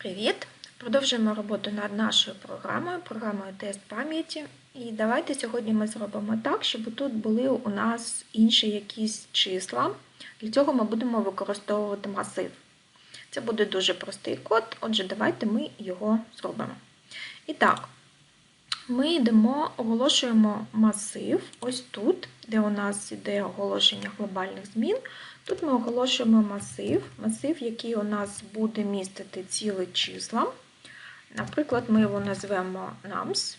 Привіт! Продовжуємо роботу над нашою програмою, програмою тест пам'яті. І давайте сьогодні ми зробимо так, щоб тут були у нас інші якісь числа. Для цього ми будемо використовувати масив. Це буде дуже простий код, отже, давайте ми його зробимо. І так, ми йдемо, оголошуємо масив ось тут, де у нас іде оголошення глобальних змін. Тут ми оголошуємо масив, масив, який у нас буде містити ціле числа. Наприклад, ми його назвемо NAMS.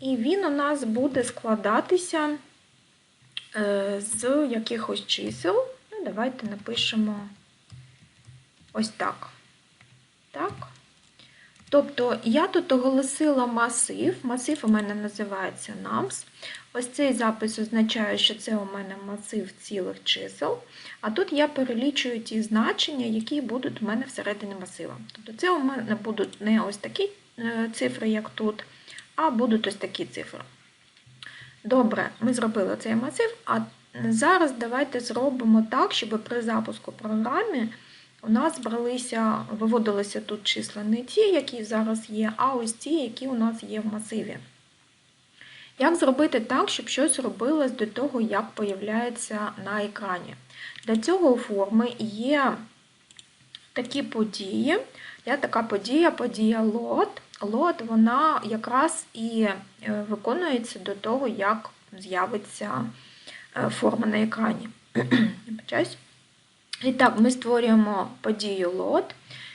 І він у нас буде складатися е, з якихось чисел. Ну, Давайте напишемо ось так. Так. Тобто я тут оголосила масив, масив у мене називається nums. Ось цей запис означає, що це у мене масив цілих чисел, а тут я перелічую ті значення, які будуть у мене всередині масива. Тобто це у мене будуть не ось такі цифри, як тут, а будуть ось такі цифри. Добре, ми зробили цей масив, а зараз давайте зробимо так, щоб при запуску програми у нас бралися, виводилися тут числа не ті, які зараз є, а ось ті, які у нас є в масиві. Як зробити так, щоб щось робилось до того, як появляється на екрані? Для цього у форми є такі події. Є така подія, подія load. Load, вона якраз і виконується до того, як з'явиться форма на екрані. І так, ми створюємо подію load.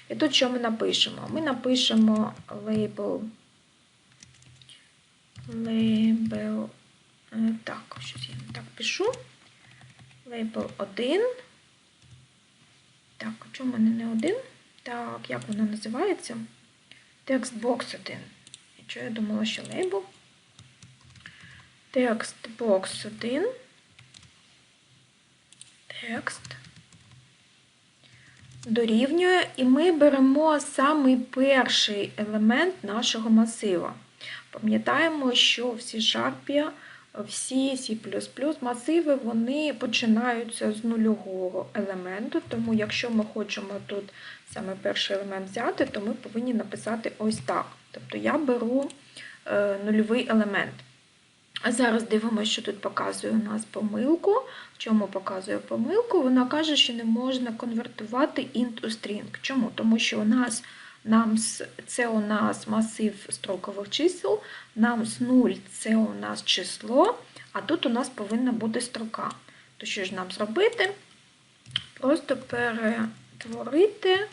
І тут що ми напишемо? Ми напишемо label Label, так, щось я так пишу. Label 1. Так, чому в мене не один? Так, як воно називається? Текстбокс 1. І що я думала, що лейбл? Текстбокс 1. Текст. Дорівнює, і ми беремо самий перший елемент нашого масива. Пам'ятаємо, що в C-Sharp, всі C++ масиви вони починаються з нульового елементу, тому якщо ми хочемо тут саме перший елемент взяти, то ми повинні написати ось так. Тобто я беру е, нульовий елемент. А зараз дивимося, що тут показує у нас помилку. В чому показує помилку? Вона каже, що не можна конвертувати int у string. Чому? Тому що у нас Nums це у нас масив строкових чисел, nums 0 це у нас число, а тут у нас повинна бути строка. То що ж нам зробити? Просто перетворити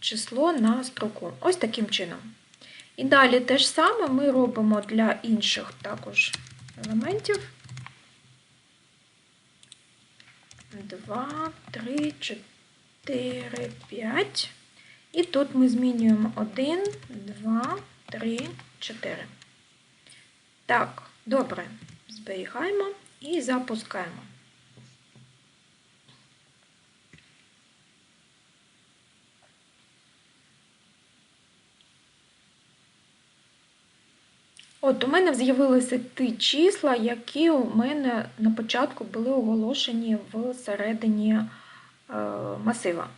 число на строку. Ось таким чином. І далі те ж саме ми робимо для інших також елементів. 2, 3, 4, 5. І тут ми змінюємо 1, 2, 3, 4. Так, добре, зберігаємо і запускаємо. От, у мене з'явилися ті числа, які у мене на початку були оголошені всередині е, масива.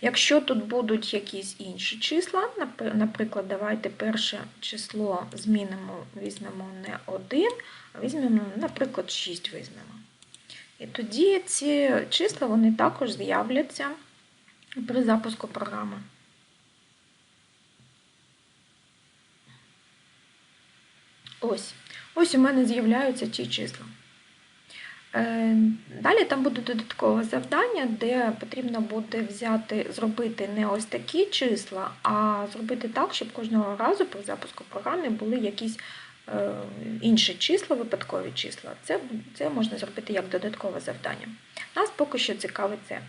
Якщо тут будуть якісь інші числа, наприклад, давайте перше число змінимо, візьмемо не 1, а візьмемо, наприклад, 6 візьмемо. І тоді ці числа вони також з'являться при запуску програми. Ось. Ось у мене з'являються ці числа. Е, далі там буде додаткове завдання, де потрібно буде взяти, зробити не ось такі числа, а зробити так, щоб кожного разу при запуску програми були якісь е, інші числа, випадкові числа. Це це можна зробити як додаткове завдання. Нас поки що цікавить це.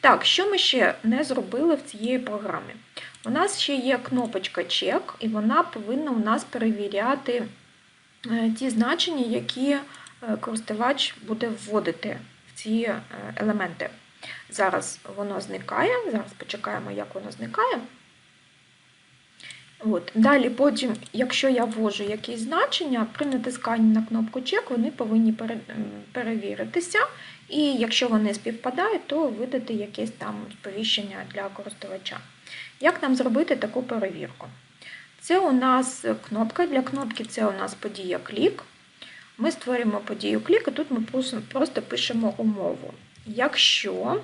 Так, що ми ще не зробили в цій програмі? У нас ще є кнопочка чек, і вона повинна у нас перевіряти ті значення, які. Е, користувач буде вводити в ці е, елементи. Зараз воно зникає, зараз почекаємо, як воно зникає. От. Далі, потім, якщо я ввожу якісь значення, при натисканні на кнопку чек, вони повинні перевіритися, І якщо вони співпадають, то видати якесь там сповіщення для користувача. Як нам зробити таку перевірку? Це у нас кнопка. Для кнопки це у нас подія клік. Ми створюємо подію клік, і тут ми просто пишемо умову. Якщо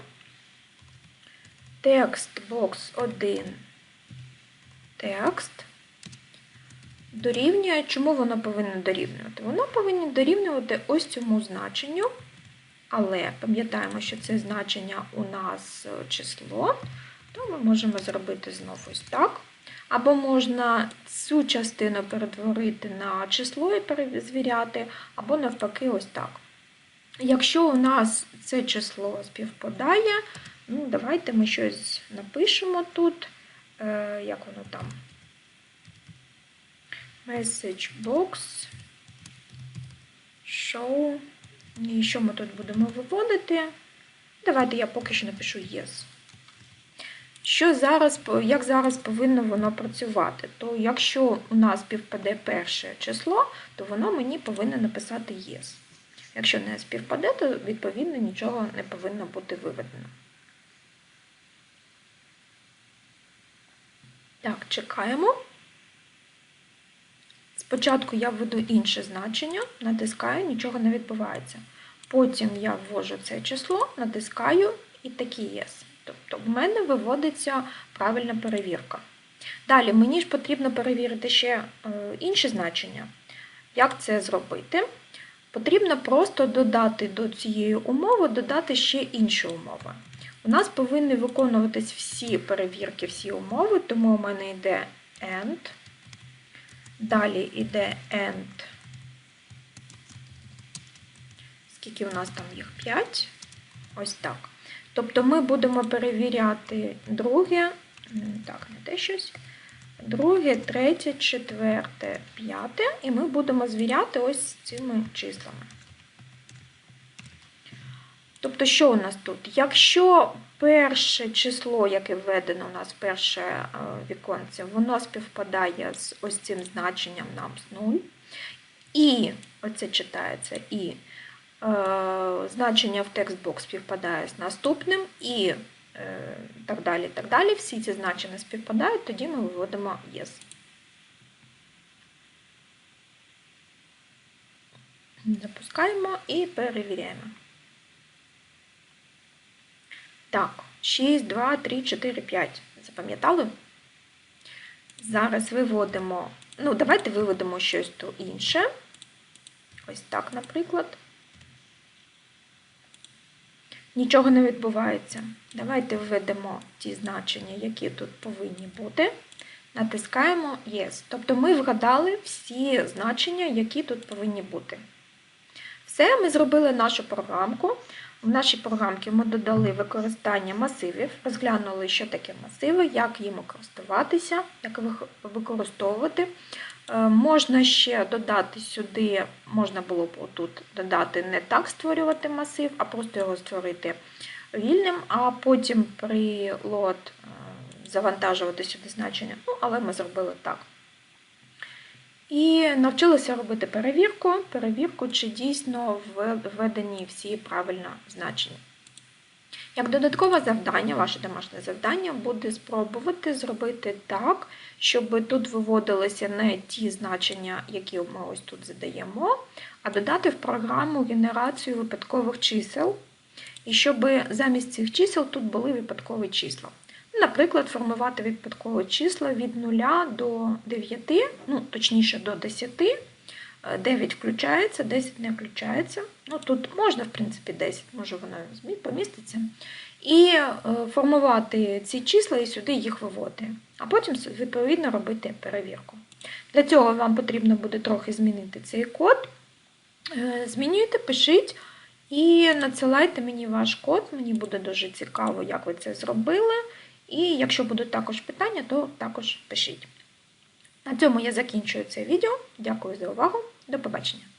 текст бокс 1 текст дорівнює, чому воно повинно дорівнювати? Воно повинно дорівнювати ось цьому значенню, але пам'ятаємо, що це значення у нас число, то ми можемо зробити знову ось так. Або можна цю частину перетворити на число і перезвіряти, або навпаки, ось так. Якщо у нас це число співпадає, ну, давайте ми щось напишемо тут, е, як воно там. Message box, show. І що ми тут будемо виводити? Давайте я поки що напишу yes. Що зараз, Як зараз повинно воно працювати? То якщо у нас співпаде перше число, то воно мені повинно написати yes. Якщо не співпаде, то відповідно нічого не повинно бути виведено. Так, чекаємо. Спочатку я введу інше значення, натискаю, нічого не відбувається. Потім я ввожу це число, натискаю і такі yes. Тобто в мене виводиться правильна перевірка. Далі мені ж потрібно перевірити ще е, інші значення. Як це зробити? Потрібно просто додати до цієї умови, додати ще інші умови. У нас повинні виконуватись всі перевірки, всі умови, тому у мене йде AND, далі йде AND. Скільки у нас там їх? 5. Ось так. Тобто ми будемо перевіряти друге, так, не те щось, друге, третє, четверте, п'яте, і ми будемо звіряти ось з цими числами. Тобто, що у нас тут? Якщо перше число, яке введено у нас перше е, віконце, воно співпадає з ось цим значенням нам з 0, і оце читається і значення в текстбокс співпадає з наступним і е, так далі. так далі. Всі ці значення співпадають, тоді ми виводимо Yes. Запускаємо і перевіряємо. Так, 6, 2, 3, 4, 5. Запам'ятали? Зараз виводимо, ну, давайте виведемо щось інше. Ось так, наприклад. Нічого не відбувається. Давайте введемо ті значення, які тут повинні бути. Натискаємо Yes. Тобто ми вгадали всі значення, які тут повинні бути. Все, ми зробили нашу програмку. В нашій програмці ми додали використання масивів, розглянули, що таке масиви, як їм користуватися, як використовувати. Е, можна ще додати сюди, можна було б отут додати не так створювати масив, а просто його створити вільним, а потім при лот е, завантажувати сюди значення. Ну, але ми зробили так. І навчилися робити перевірку, перевірку, чи дійсно введені всі правильно значення. Як додаткове завдання, ваше домашнє завдання буде спробувати зробити так, щоб тут виводилися не ті значення, які ми ось тут задаємо, а додати в програму генерацію випадкових чисел, і щоб замість цих чисел тут були випадкові числа. Наприклад, формувати випадкові числа від 0 до 9, ну, точніше до 10. 9 включається, 10 не включається. Ну, Тут можна, в принципі, 10, може воно поміститься. І е, формувати ці числа і сюди їх виводити. А потім, відповідно, робити перевірку. Для цього вам потрібно буде трохи змінити цей код. Е, змінюйте, пишіть і надсилайте мені ваш код, мені буде дуже цікаво, як ви це зробили. І якщо будуть також питання, то також пишіть. На цьому я закінчую це відео. Дякую за увагу. До побачення!